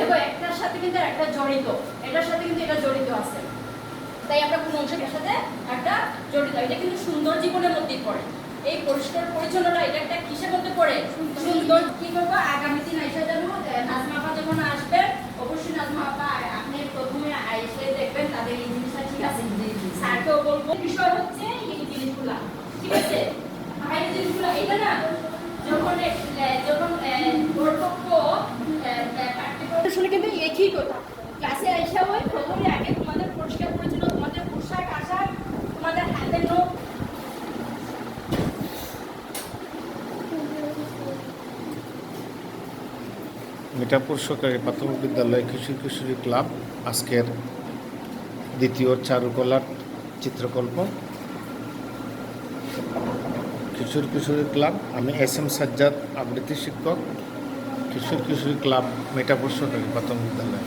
দেখো, একটার সাথে কিন্তু একটা জড়িত। এটার সাথে কিন্তু এটা জড়িত আছে। তাই আমরা কোনো অংশের সাথে একটা জড়িত। এটা কিন্তু সুন্দর জীবনের মধ্যেই পড়ে। এই পরিষ্কার পরিচ্ছন্নতা, এটা একটা কিসের মধ্যে পড়ে? সুন্দর কি করব? আগামী দিন আইসা যাব নাজমা আপা যখন আসবেন, অবশ্যই নাজমা আপা, আপনি প্রথমে আইসে দেখবেন, তাদের এই জিনিসটা ঠিক আছে। স্যারকেও বলব, বিষয় হচ্ছে এই জিনিসগুলা, ঠিক আছে? আর এই এটা না, যখন যখন কর্তব্য একই কথা। ক্লাসে ওই আগে তোমাদের পরিষ্কার তোমাদের পোশাক, আশাক, তোমাদের নোট। মিঠাপুর সরকারি প্রাথমিক বিদ্যালয় কিশোর কিশোরী ক্লাব আজকের দ্বিতীয় চারুকলার চিত্রকল্প। কিশোর কিশোরী ক্লাব, আমি এস এম সাজ্জাদ আবৃত্তি শিক্ষক। কিশোর কিশোরী ক্লাব মিঠাপুর সরকারি প্রাথমিক বিদ্যালয়।